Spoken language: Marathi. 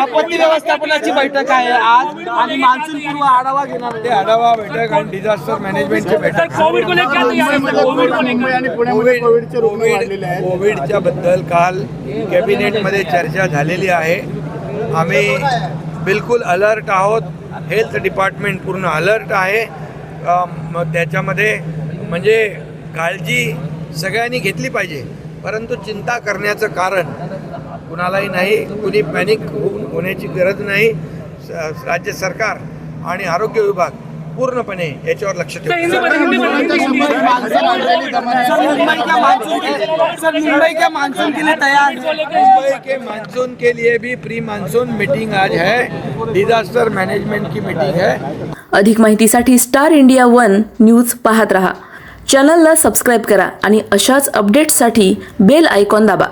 आपत्ती व्यवस्थापनाची बैठक आहे आज आणि मान्सून पूर्व आढावा घेणार ते आढावा बैठक आणि डिझास्टर मॅनेजमेंटची बैठक. कोविड को लेकर क्या तैयारी? कोविड को लेकर. कोविड कोविड कोविडच्या बद्दल काल कॅबिनेटमध्ये चर्चा झालेली आहे. आम्ही बिलकुल अलर्ट आहोत. हेल्थ डिपार्टमेंट पूर्ण अलर्ट आहे. त्याच्यामध्ये म्हणजे काळजी सगळ्यांनी घेतली पाहिजे. परंतु चिंता करण्याचं कारण कुणालाही नाही कुणी पॅनिक होऊन होण्याची गरज नाही. राज्य सरकार आणि आरोग्य विभाग पूर्णपणे याच्यावर लक्ष मुंबई के लिए सर मुंबई क्या मानसून के लिए तैयार. है मुंबई के मानसून के लिए भी प्री मानसून मीटिंग आज है. डिजास्टर मैनेजमेंट की मीटिंग है. अधिक माहितीसाठी स्टार इंडिया वन न्यूज पाहत रहा. चॅनलला सबस्क्राईब करा आणि अशाच अपडेट्ससाठी बेल आयकॉन दाबा.